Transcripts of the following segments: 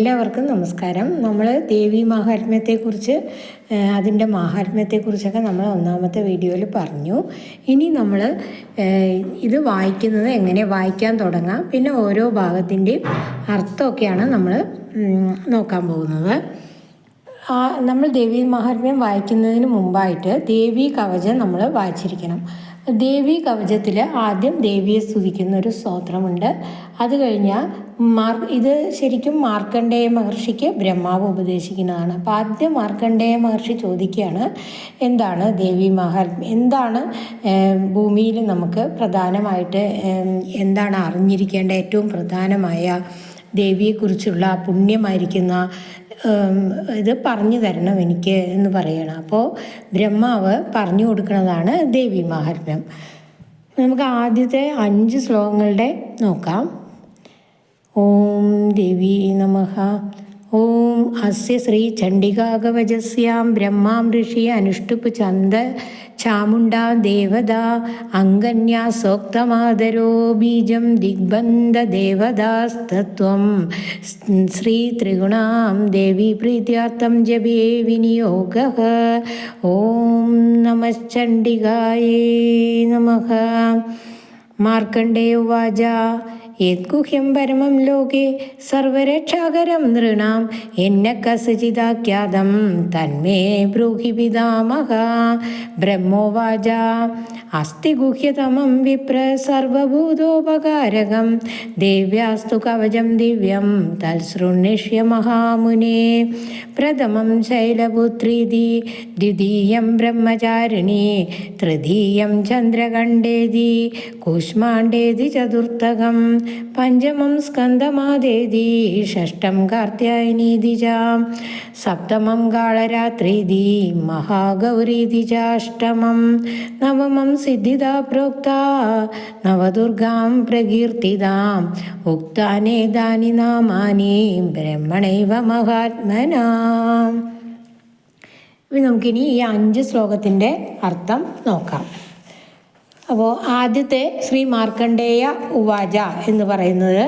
എല്ലാവർക്കും നമസ്കാരം. നമ്മൾ ദേവി മാഹാത്മ്യത്തെക്കുറിച്ച് അതിന്റെ മാഹാത്മ്യത്തെക്കുറിച്ചൊക്കെ നമ്മൾ ഒന്നാമത്തെ വീഡിയോയിൽ പറഞ്ഞു. ഇനി നമ്മൾ ഇത് വായിക്കുന്നത് എങ്ങനെ വായിക്കാൻ തുടങ്ങാം പിന്നെ ഓരോ ഭാഗത്തിന്റെയും അർത്ഥമൊക്കെയാണ് നമ്മൾ നോക്കാൻ പോകുന്നത്. നമ്മൾ ദേവി മഹാത്മ്യം വായിക്കുന്നതിന് മുമ്പായിട്ട് ദേവി കവചം നമ്മൾ വായിച്ചിരിക്കണം. ദേവി കവചത്തിൽ ആദ്യം ദേവിയെ സ്തുതിക്കുന്ന ഒരു സ്തോത്രമുണ്ട്. അത് കഴിഞ്ഞാൽ മാർ ഇത് ശരിക്കും മാർക്കണ്ഡേയ മഹർഷിക്ക് ബ്രഹ്മാവ് ഉപദേശിക്കുന്നതാണ്. അപ്പോൾ ആദ്യം മാർക്കണ്ഡേയ മഹർഷി ചോദിക്കുകയാണ് എന്താണ് ദേവി മഹാത്മ്യം? എന്താണ് ഭൂമിയിൽ നമുക്ക് പ്രധാനമായിട്ട് എന്താണ് അറിഞ്ഞിരിക്കേണ്ട ഏറ്റവും പ്രധാനമായ ദേവിയെക്കുറിച്ചുള്ള പുണ്യമായിരിക്കുന്ന ഇത് പറഞ്ഞു തരണം എനിക്ക് എന്ന് പറയണം. അപ്പോൾ ബ്രഹ്മാവ് പറഞ്ഞു കൊടുക്കുന്നതാണ് ദേവി മാഹാത്മ്യം. നമുക്ക് ആദ്യത്തെ അഞ്ച് ശ്ലോകങ്ങളുടെ നോക്കാം. ഓം ദേവി നമ. ഓം അസ്യ ശ്രീ ചണ്ഡികാകവചസ്യാം ബ്രഹ്മാം ഋഷി അനുഷ്ടുപ്പ് ചന്ദ ചാമുണ്ടാ ദേവത അങ്കന്യാ സോക്തമാതരോ ബീജം ദിഗ്ബന്ധ ദേവതാസ്തത്വം. ശ്രീ ത്രിഗുണാം ദേവി പ്രീത്യാർത്ഥം ജപേ വിനിയോഗ. ഓം നമശ്ചണ്ഡികായേ നമ. നമഃ മാർക്കണ്ഡേയുവാച യദ്ഗുഹ്യം പരമം ലോകേ സർവരക്ഷാകരം നൃണാം. എന്നെ കസചിതാഖ്യാതം തന്മേ ബ്രൂഹി പിതാമഹ. ബ്രഹ്മോവാച. അസ്തി ഗുഹ്യതമം വിപ്ര സർവഭൂതോപകാരകം. ദേവ്യാസ്തു കവചം ദിവ്യം തൽസൃണ്ണിഷ്യ മഹാമുനെ. പ്രഥമം ശൈലപുത്രീതി ദ്വിതീയം ബ്രഹ്മചാരിണി തൃതീയം ചന്ദ്രകണ്ഠേതി കൂഷ്മാണ്ഡേതി ചതുർത്ഥകം. പഞ്ചമം സ്കന്ദമാദേതി ഷഷ്ടം കാർത്യായനീതിജാം സപ്തമം കാളരാത്രീതി മഹാഗൗരീതിജാഷ്ടമം നവമം സിദ്ധിതാ പ്രോക്ത നവദുർഗാം പ്രകീർത്തിതാം ഉക്താനേതാനി നാമാനി ബ്രഹ്മണൈവ മഹാത്മനാ. ഇനി നമുക്കിനി ഈ അഞ്ച് ശ്ലോകത്തിന്റെ അർത്ഥം നോക്കാം. അപ്പോൾ ആദ്യത്തെ ശ്രീ മാർക്കണ്ഡേയ ഉവാച എന്ന് പറയുന്നത്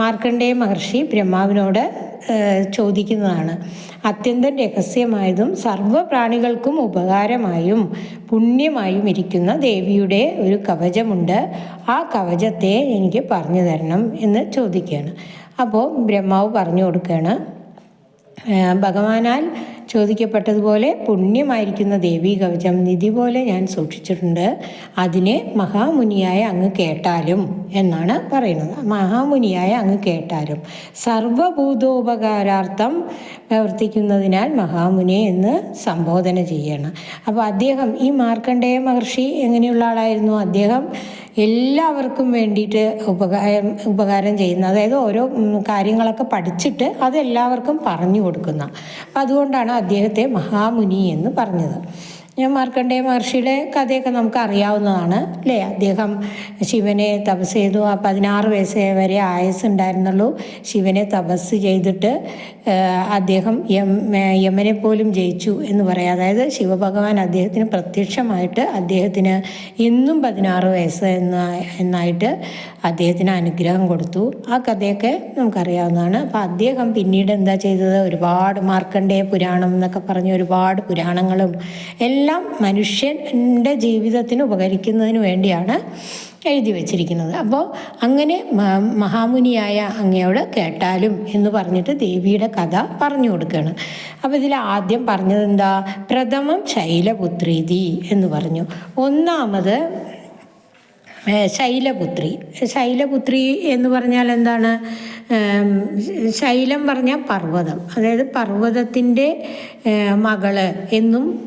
മാർക്കണ്ഡേയ മഹർഷി ബ്രഹ്മാവിനോട് ചോദിക്കുന്നതാണ്. അത്യന്തം രഹസ്യമായതും സർവപ്രാണികൾക്കും ഉപകാരമായും പുണ്യമായും ഇരിക്കുന്ന ദേവിയുടെ ഒരു കവചമുണ്ട്. ആ കവചത്തെ എനിക്ക് പറഞ്ഞു തരണം എന്ന് ചോദിക്കുകയാണ്. അപ്പോൾ ബ്രഹ്മാവ് പറഞ്ഞു കൊടുക്കുകയാണ്. ഭഗവാനാൽ ചോദിക്കപ്പെട്ടതുപോലെ പുണ്യമായിരിക്കുന്ന ദേവീ കവചം നിധി പോലെ ഞാൻ സൂക്ഷിച്ചിട്ടുണ്ട്. അതിനെ മഹാമുനിയായ അങ്ങ് കേട്ടാലും എന്നാണ് പറയുന്നത്. മഹാമുനിയായ അങ്ങ് കേട്ടാലും സർവഭൂതോപകാരാർത്ഥം പ്രവർത്തിക്കുന്നതിനാൽ മഹാമുനി എന്ന് സംബോധന ചെയ്യണം. അപ്പോൾ അദ്ദേഹം ഈ മാർക്കണ്ഡേയ മഹർഷി എങ്ങനെയുള്ള ആളായിരുന്നു? അദ്ദേഹം എല്ലാവർക്കും വേണ്ടിയിട്ട് ഉപകാരം ഉപകാരം ചെയ്യുന്ന അതായത് ഓരോ കാര്യങ്ങളൊക്കെ പഠിച്ചിട്ട് അത് എല്ലാവർക്കും പറഞ്ഞു കൊടുക്കുന്ന. അപ്പം അതുകൊണ്ടാണ് അദ്ദേഹത്തെ മഹാമുനി എന്ന് പറഞ്ഞത്. ഞാൻ മാർക്കണ്ഡേയ മഹർഷിയുടെ കഥയൊക്കെ നമുക്ക് അറിയാവുന്നതാണ് അല്ലേ? അദ്ദേഹം ശിവനെ തപസ് ചെയ്തു. ആ പതിനാറ് വയസ്സ് വരെ ആയുസ് ഉണ്ടായിരുന്നുള്ളൂ ശിവനെ തപസ് ചെയ്തിട്ട് അദ്ദേഹം യമനെ പോലും ജയിച്ചു എന്ന് പറയാം. അതായത് ശിവഭഗവാൻ അദ്ദേഹത്തിന് പ്രത്യക്ഷമായിട്ട് അദ്ദേഹത്തിന് എന്നും പതിനാറ് വയസ്സ് എന്ന എന്നായിട്ട് അദ്ദേഹത്തിന് അനുഗ്രഹം കൊടുത്തു. ആ കഥയൊക്കെ നമുക്കറിയാവുന്നതാണ്. അപ്പം അദ്ദേഹം പിന്നീട് എന്താ ചെയ്തത്? ഒരുപാട് മാർക്കണ്ഡേയ പുരാണം എന്നൊക്കെ പറഞ്ഞ് ഒരുപാട് പുരാണങ്ങളും എല്ലാം മനുഷ്യന്റെ ജീവിതത്തിന് ഉപകരിക്കുന്നതിന് വേണ്ടിയാണ് എഴുതി വച്ചിരിക്കുന്നത്. അപ്പോൾ അങ്ങനെ മഹാമുനിയായ അങ്ങയോട് കേട്ടാലും എന്ന് പറഞ്ഞിട്ട് ദേവിയുടെ കഥ പറഞ്ഞു കൊടുക്കുകയാണ് അപ്പോൾ ഇതിൽ ആദ്യം പറഞ്ഞത് എന്താ പ്രഥമം ശൈലപുത്രീതി എന്ന് പറഞ്ഞു. ഒന്നാമത് ശൈലപുത്രി. ശൈലപുത്രി എന്ന് പറഞ്ഞാൽ എന്താണ്? ശൈലം പറഞ്ഞാൽ പർവതം. അതായത് പർവതത്തിന്റെ മകൾ എന്നും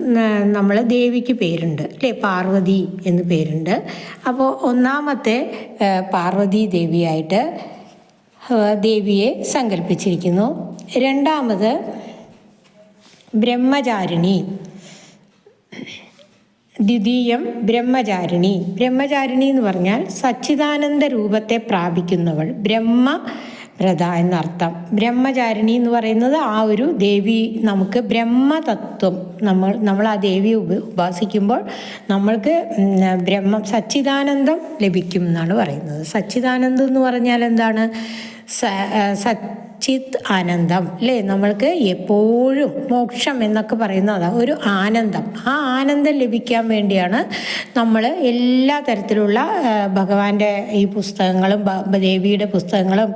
നമ്മൾ ദേവിക്ക് പേരുണ്ട്. അല്ലേ? പാർവതി എന്ന് പേരുണ്ട്. അപ്പോൾ ഒന്നാമത്തെ പാർവതി ദേവിയായിട്ട് ദേവിയെ സങ്കല്പിച്ചിരിക്കുന്നു. രണ്ടാമത് ബ്രഹ്മചാരിണി. ദ്വിതീയം ബ്രഹ്മചാരിണി. ബ്രഹ്മചാരിണി എന്ന് പറഞ്ഞാൽ സച്ചിദാനന്ദ രൂപത്തെ പ്രാപിക്കുന്നവൾ. ബ്രഹ്മ വ്രത എന്നർത്ഥം. ബ്രഹ്മചാരിണി എന്ന് പറയുന്നത് ആ ഒരു ദേവി നമുക്ക് ബ്രഹ്മതത്വം നമ്മൾ നമ്മൾ ആ ദേവിയെ ഉപ ഉപാസിക്കുമ്പോൾ നമ്മൾക്ക് ബ്രഹ്മം സച്ചിദാനന്ദം ലഭിക്കും എന്നാണ് പറയുന്നത്. സച്ചിദാനന്ദം എന്ന് പറഞ്ഞാൽ എന്താണ്? സ സച്ചിത് ആനന്ദം അല്ലേ നമ്മൾക്ക് എപ്പോഴും മോക്ഷം എന്നൊക്കെ പറയുന്നത് ഒരു ആനന്ദം. ആ ആനന്ദം ലഭിക്കാൻ വേണ്ടിയാണ് നമ്മൾ എല്ലാ തരത്തിലുള്ള ഭഗവാന്റെ ഈ പുസ്തകങ്ങളും ദേവിയുടെ പുസ്തകങ്ങളും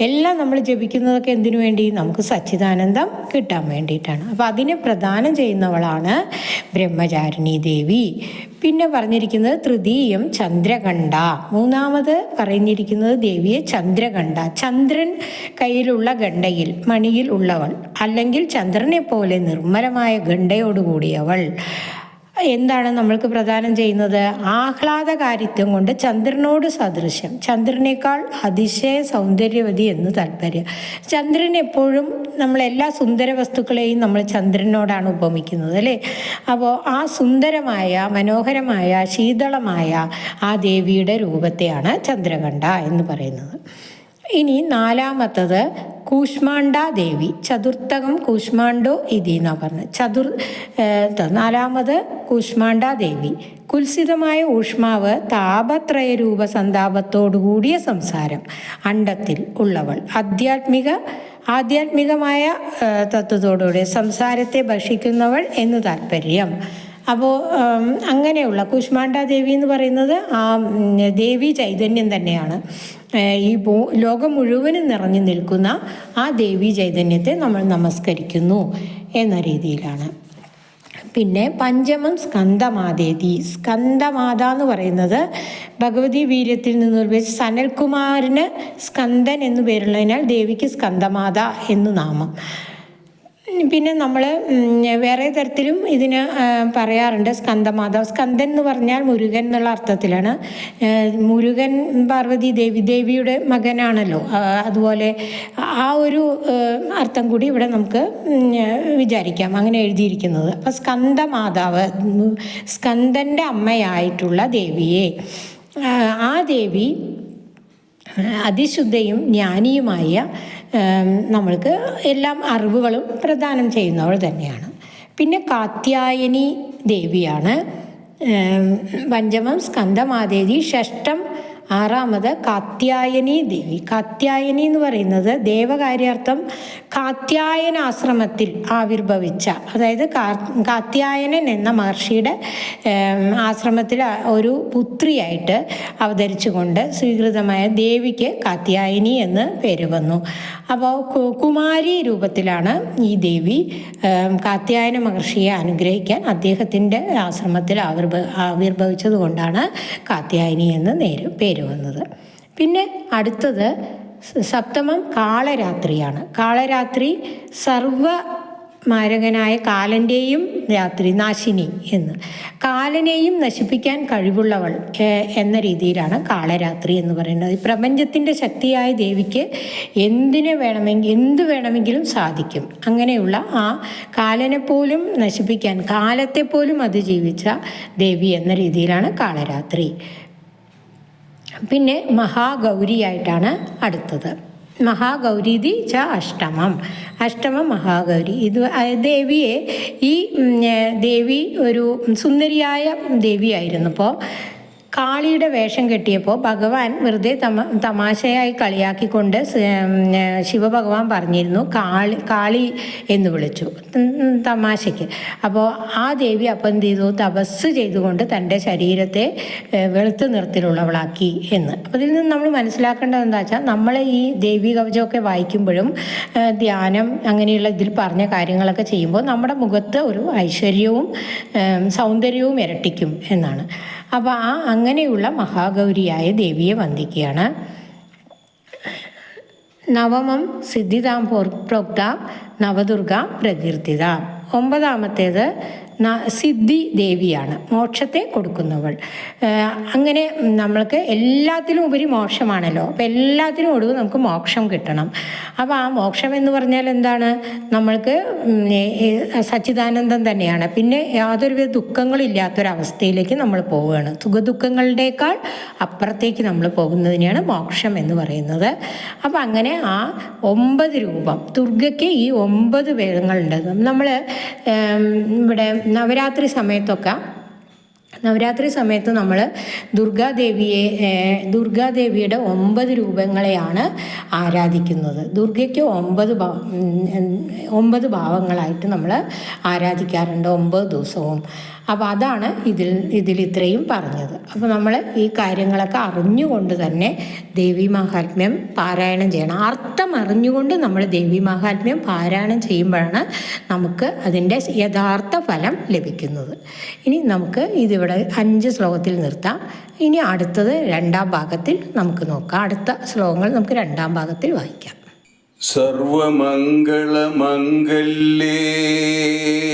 എല്ലാം നമ്മൾ ജപിക്കുന്നതൊക്കെ എന്തിനു വേണ്ടി? നമുക്ക് സച്ചിദാനന്ദം കിട്ടാൻ വേണ്ടിയിട്ടാണ്. അപ്പോൾ അതിനെ പ്രദാനം ചെയ്യുന്നവളാണ് ബ്രഹ്മചാരിണി ദേവി. പിന്നെ പറഞ്ഞിരിക്കുന്നത് തൃതീയം ചന്ദ്രകണ്ഠ. മൂന്നാമത് പറഞ്ഞിരിക്കുന്നത് ദേവിയെ ചന്ദ്രകണ്ഠ. ചന്ദ്രൻ കയ്യിലുള്ള ഗണ്ഡയിൽ മണിയിൽ ഉള്ളവൾ അല്ലെങ്കിൽ ചന്ദ്രനെ പോലെ നിർമ്മലമായ ഗണ്ഡയോടുകൂടിയവൾ എന്താണ് നമ്മൾക്ക് പ്രധാനം ചെയ്യുന്നത്? ആഹ്ലാദകാരിത്വം കൊണ്ട് ചന്ദ്രനോട് സദൃശ്യം. ചന്ദ്രനേക്കാൾ അതിശയ സൗന്ദര്യവതി എന്ന് താല്പര്യം. ചന്ദ്രൻ എപ്പോഴും നമ്മളെല്ലാ സുന്ദര വസ്തുക്കളെയും നമ്മൾ ചന്ദ്രനോടാണ് ഉപമിക്കുന്നത് അല്ലേ? അപ്പോൾ ആ സുന്ദരമായ മനോഹരമായ ശീതളമായ ആ ദേവിയുടെ രൂപത്തെയാണ് ചന്ദ്രകണ്ഠ എന്ന് പറയുന്നത്. ഇനി നാലാമത്തത് കൂഷ്മാണ്ഡ ദേവി. ചതുർത്ഥകം കൂഷ്മാണ്ടോ ഇതി എന്നാ പറഞ്ഞത്. ചതുർ നാലാമത് കൂഷ്മാണ്ട ദേവി. കുൽസിതമായ ഊഷ്മാവ് താപത്രയ രൂപ സന്താപത്തോടുകൂടിയ സംസാരം. അണ്ടത്തിൽ ഉള്ളവൾ. ആധ്യാത്മിക ആധ്യാത്മികമായ തത്വത്തോടുകൂടിയ തത്വത്തോടുകൂടി സംസാരത്തെ ഭക്ഷിക്കുന്നവൾ എന്ന് താല്പര്യം അപ്പോൾ അങ്ങനെയുള്ള കുഷ്മാണ്ട ദേവി എന്ന് പറയുന്നത് ആ ദേവി ചൈതന്യം തന്നെയാണ്. ഈ ഭൂ ലോകം മുഴുവനും നിറഞ്ഞു നിൽക്കുന്ന ആ ദേവി ചൈതന്യത്തെ നമ്മൾ നമസ്കരിക്കുന്നു എന്ന രീതിയിലാണ്. പിന്നെ പഞ്ചമം സ്കന്ദമാതേതി സ്കന്ദമാത എന്ന് പറയുന്നത് ഭഗവതി വീര്യത്തിൽ നിന്ന് ഉത്ഭവിച്ച സനൽകുമാരന് സ്കന്ദൻ എന്നു പേരുള്ളതിനാൽ ദേവിക്ക് സ്കന്ദമാത എന്ന് നാമം. പിന്നെ നമ്മൾ വേറെ തരത്തിലും ഇതിന് പറയാറുണ്ട് സ്കന്ദമാധവ് സ്കന്ദൻ എന്ന് പറഞ്ഞാൽ മുരുകൻ എന്നുള്ള അർത്ഥത്തിലാണ്. മുരുകൻ പാർവതി ദേവി ദേവിയുടെ മകനാണല്ലോ. അതുപോലെ ആ ഒരു അർത്ഥം കൂടി ഇവിടെ നമുക്ക് വിചാരിക്കാം. അങ്ങനെ എഴുതിയിരിക്കുന്നത്. അപ്പം സ്കന്ദമാതാവ് സ്കന്ദന്റെ അമ്മയായിട്ടുള്ള ദേവിയെ ആ, ദേവി അതിശുദ്ധയും ജ്ഞാനിയുമായ നമ്മൾക്ക് എല്ലാം അറിവുകളും പ്രദാനം ചെയ്യുന്നവൾ തന്നെയാണ്. പിന്നെ കാത്യായനി ദേവിയാണ്. പഞ്ചമം സ്കന്ദമാദേവി ഷഷ്ടം ആറാമത് കാത്യായനി ദേവി കാത്യായനി എന്ന് പറയുന്നത് ദേവകാര്യാർത്ഥം കാത്യായനാശ്രമത്തിൽ ആവിർഭവിച്ച അതായത് കാത്യായനൻ എന്ന മഹർഷിയുടെ ആശ്രമത്തിൽ ഒരു പുത്രിയായിട്ട് അവതരിച്ചുകൊണ്ട് സ്വീകൃതമായ ദേവിക്ക് കാത്യായനി എന്ന് പേര് വന്നു. അപ്പോൾ കുമാരി രൂപത്തിലാണ് ഈ ദേവി കാത്യായന മഹർഷിയെ അനുഗ്രഹിക്കാൻ അദ്ദേഹത്തിന്റെ ആശ്രമത്തിൽ ആവിർഭ ആവിർഭവിച്ചത് കൊണ്ടാണ് കാത്യായനി എന്ന് നേര് പേര് വന്നത്. പിന്നെ അടുത്തത് സപ്തമം കാളരാത്രിയാണ്. കാളരാത്രി സർവ മാരകനായ കാലന്റെയും രാത്രി നാശിനി എന്ന്. കാലനെയും നശിപ്പിക്കാൻ കഴിവുള്ളവൾ എന്ന രീതിയിലാണ് കാളരാത്രി എന്ന് പറയുന്നത്. പ്രപഞ്ചത്തിന്റെ ശക്തിയായ ദേവിക്ക് എന്തിനെ വേണമെങ്കിൽ എന്ത് വേണമെങ്കിലും സാധിക്കും. അങ്ങനെയുള്ള ആ കാലനെ പോലും നശിപ്പിക്കാൻ കാലത്തെ പോലും അതിജീവിച്ച ദേവി എന്ന രീതിയിലാണ് കാളരാത്രി. പിന്നെ മഹാഗൗരിയായിട്ടാണ് അടുത്തത്. മഹാഗൗരീതി ച അഷ്ടമം. അഷ്ടമം മഹാഗൗരി. ഇത് ദേവിയെ ഈ ദേവി ഒരു സുന്ദരിയായ ദേവിയായിരുന്നു. അപ്പോൾ കാളിയുടെ വേഷം കെട്ടിയപ്പോൾ ഭഗവാൻ വെറുതെ തമ തമാശയായി കളിയാക്കിക്കൊണ്ട് ശിവഭഗവാൻ പറഞ്ഞിരുന്നു കാളി കാളി എന്ന് വിളിച്ചു. തമാശയ്ക്ക്. അപ്പോൾ ആ ദേവി അപ്പം എന്ത് ചെയ്തു? തപസ് ചെയ്തുകൊണ്ട് തന്റെ ശരീരത്തെ വെളുത്ത നിറത്തിലുള്ളവളാക്കി എന്ന്. അപ്പോൾ ഇതിൽ നിന്ന് നമ്മൾ മനസ്സിലാക്കേണ്ടത് എന്താ വെച്ചാൽ നമ്മൾ ഈ ദേവി കവചമൊക്കെ വായിക്കുമ്പോഴും ധ്യാനം അങ്ങനെയുള്ള ഇതിൽ പറഞ്ഞ കാര്യങ്ങളൊക്കെ ചെയ്യുമ്പോൾ നമ്മുടെ മുഖത്ത് ഒരു ഐശ്വര്യവും സൗന്ദര്യവും ഇരട്ടിക്കും എന്നാണ്. അപ്പോൾ ആ അങ്ങനെയുള്ള മഹാഗൗരിയായ ദേവിയെ വന്ദിക്കുകയാണ്. നവമം സിദ്ധിതാം പോർ- പ്രോക്ത നവദുർഗ പ്രകീർത്തിത. ഒമ്പതാമത്തേത് ന- സിദ്ധി ദേവിയാണ് മോക്ഷത്തെ കൊടുക്കുന്നവൾ. അങ്ങനെ നമ്മൾക്ക് എല്ലാത്തിലും ഉപരി മോക്ഷമാണല്ലോ. അപ്പം എല്ലാത്തിനും ഒടുവ് നമുക്ക് മോക്ഷം കിട്ടണം. അപ്പോൾ ആ മോക്ഷം എന്ന് പറഞ്ഞാൽ എന്താണ്? നമ്മൾക്ക് സച്ചിദാനന്ദം തന്നെയാണ്. പിന്നെ യാതൊരുവിധ ദുഃഖങ്ങളില്ലാത്തൊരവസ്ഥയിലേക്ക് നമ്മൾ പോവുകയാണ്. സുഖദുഃഖങ്ങളുടേക്കാൾ അപ്പുറത്തേക്ക് നമ്മൾ പോകുന്നതിനെയാണ് മോക്ഷം എന്ന് പറയുന്നത്. അപ്പം അങ്ങനെ ആ ഒമ്പത് രൂപം ദുർഗയ്ക്ക് ഈ ഒമ്പത് വേദങ്ങളുണ്ട്. നമ്മൾ ഇവിടെ നവരാത്രി സമയത്തൊക്കെ നവരാത്രി സമയത്ത് നമ്മൾ ദുർഗാദേവിയെ ദുർഗാദേവിയുടെ ഒമ്പത് രൂപങ്ങളെയാണ് ആരാധിക്കുന്നത്. ദുർഗയ്ക്ക് ഒമ്പത് ഒമ്പത് ഭാവങ്ങളായിട്ട് നമ്മൾ ആരാധിക്കാറുണ്ട്. ഒമ്പത് ദിവസവും. അപ്പോൾ അതാണ് ഇതിൽ ഇതിൽ ഇത്രയും പറഞ്ഞത്. അപ്പോൾ നമ്മൾ ഈ കാര്യങ്ങളൊക്കെ അറിഞ്ഞുകൊണ്ട് തന്നെ ദേവി മഹാത്മ്യം പാരായണം ചെയ്യണം. അർത്ഥം അറിഞ്ഞുകൊണ്ട് നമ്മൾ ദേവി മഹാത്മ്യം പാരായണം ചെയ്യുമ്പോഴാണ് നമുക്ക് അതിന്റെ യഥാർത്ഥ ഫലം ലഭിക്കുന്നത്. ഇനി നമുക്ക് ഇതിവിടെ അഞ്ച് ശ്ലോകത്തിൽ നിർത്താം. ഇനി അടുത്തത് രണ്ടാം ഭാഗത്തിൽ നമുക്ക് നോക്കാം. അടുത്ത ശ്ലോകങ്ങൾ നമുക്ക് രണ്ടാം ഭാഗത്തിൽ വായിക്കാം. സർവമംഗളമംഗല്യേ.